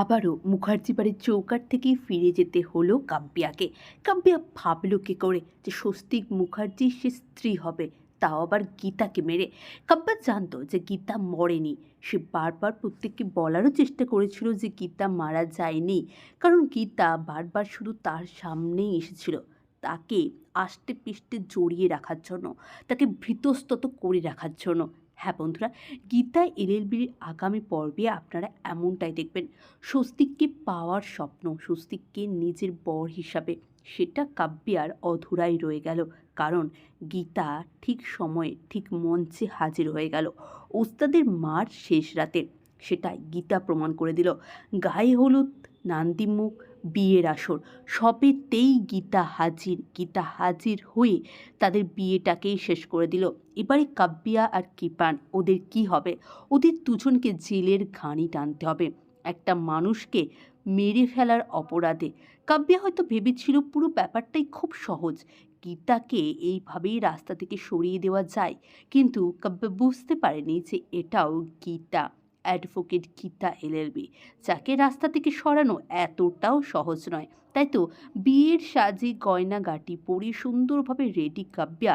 আবারও মুখার্জি বাড়ির চৌকাট থেকেই ফিরে যেতে হলো কাব্যাকে কাব্যা ভাবলো কি করে যে স্বস্তিক মুখার্জি সে স্ত্রী হবে, তাও আবার গীতাকে মেরে। কাব্যা জানতো যে গীতা মরেনি। সে বারবার প্রত্যেককে বলারও চেষ্টা করেছিল যে গীতা মারা যায়নি, কারণ গীতা বারবার শুধু তার সামনেই এসেছিল, তাকে আষ্টে পিষ্টে জড়িয়ে রাখার জন্য, তাকে ভীতস্তত করে রাখার জন্য। হ্যাঁ বন্ধুরা, গীতা এলএলবির আগামী পর্বে আপনারা এমনটাই দেখবেন, স্বস্তিককে পাওয়ার স্বপ্ন, স্বস্তিককে নিজের বর হিসাবে। সেটা কাব্যে আর অধুরাই রয়ে গেল, কারণ গীতা ঠিক সময়ে, ঠিক মঞ্চে হাজির হয়ে গেল। ওস্তাদের মার শেষ রাতে, সেটাই গীতা প্রমাণ করে দিল। গায়ে হলুদ নান্দিমুখ বিয়ের আসর। সবেতেই গীতা হাজির গীতা হাজির হয়ে তাদের বিয়েটাকেই শেষ করে দিল। এবারে কাব্যা আর কৃপান, ওদের কি হবে? ওদের দুজনকে জেলের ঘানি টানতে হবে। একটা মানুষকে মেরে ফেলার অপরাধে। কাব্যা হয়তো ভেবেছিল পুরো ব্যাপারটাই খুব সহজ। গীতাকে এইভাবেই রাস্তা থেকে সরিয়ে দেওয়া যায়। কিন্তু কাব্যা বুঝতে পারেনি যে এটাও গীতা। অ্যাডভোকেট গীতা এলএলবি যাকে রাস্তা থেকে সরানো এতটাও সহজ নয়। তাই তো বিয়ের সাজে গয়নাগাটি পরে সুন্দরভাবে রেডি কাব্যা।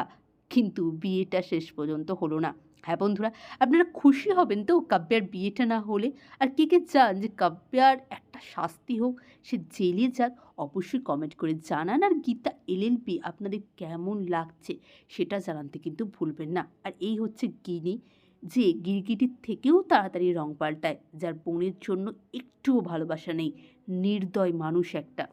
কিন্তু বিয়েটা শেষ পর্যন্ত হলো না। হ্যাঁ বন্ধুরা, আপনারা খুশি হবেন তো কাব্যার বিয়েটা না হলে? আর কে কে চান যে কাব্যার একটা শাস্তি হোক, সে জেলে যাক, অবশ্যই কমেন্ট করে জানান। আর গীতা এলএলবি আপনাদের কেমন লাগছে, সেটা জানাতে কিন্তু ভুলবেন না। আর এই হচ্ছে গিনি। যে গিরগিটির থেকেও তাড়াতাড়ি রং পাল্টায়, যার বোনের জন্য একটুও ভালোবাসা নেই। নির্দয় মানুষ একটা।